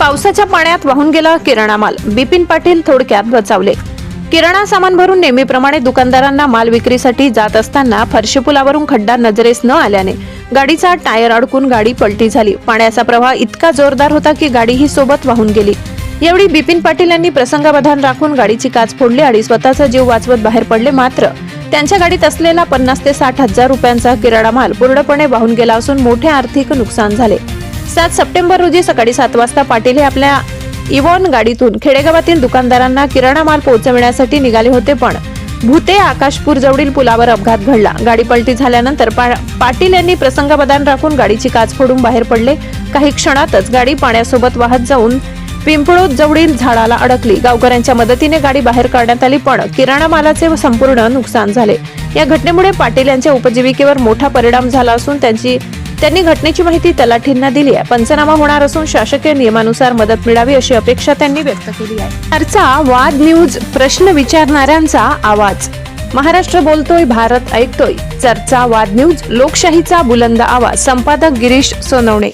पावसाच्या पाण्यात वाहून गेला किराणा माल. बिपिन पाटील थोडक्यात बचावले. किराणा सामान भरून नेहमीप्रमाणे दुकानदारांना माल विक्रीसाठी जात असताना फरशी पुलावरून खड्डा नजरेस न आल्याने गाडीचा टायर अडकून गाडी पलटी झाली. पाण्याचा प्रवाह इतका जोरदार होता की गाडी ही सोबत वाहून गेली. यावेळी बिपिन पाटील यांनी प्रसंगावधान राखून गाडीची काच फोडली आणि स्वतःचा जीव वाचवत बाहेर पडले. मात्र त्यांच्या गाडीत असलेला पन्नास ते साठ हजार रुपयांचा किराणा माल पूर्णपणे वाहून गेला असून मोठे आर्थिक नुकसान झाले. सात सप्टेंबर रोजी सकाळी सात वाजता पाटील हे आपल्या इवॉन गाडीतून खेडेगावातील दुकानदारांना किराणा माल पोहोचविण्यासाठी निघाले होते पण भूते आकाशपूर जवळील पुलावर अपघात घडला. गाडी पलटी झाल्यानंतर पा- पाटील यांनी प्रसंगावधान राखून गाडीची काच फोडून बाहेर पडले. काही क्षणातच गाडी पाण्यासोबत वाहत जाऊन पिंपळोद जवळील झाडाला अडकली. गावकऱ्यांच्या मदतीने गाडी बाहेर काढण्यात आली पण किराणा मालाचे संपूर्ण नुकसान झाले. या घटनेमुळे पाटील यांच्या उपजीविकेवर मोठा परिणाम झाला असून त्यांची त्यांनी घटनेची माहिती तलाठींना दिली आहे. पंचनामा होणार असून शासकीय नियमानुसार मदत मिळावी अशी अपेक्षा त्यांनी व्यक्त केली आहे. चर्चा वाद न्यूज प्रश्न विचारणाऱ्यांचा आवाज. महाराष्ट्र बोलतोय भारत ऐकतोय. चर्चा वाद न्यूज लोकशाहीचा बुलंद आवाज. संपादक गिरीश सोनवणे.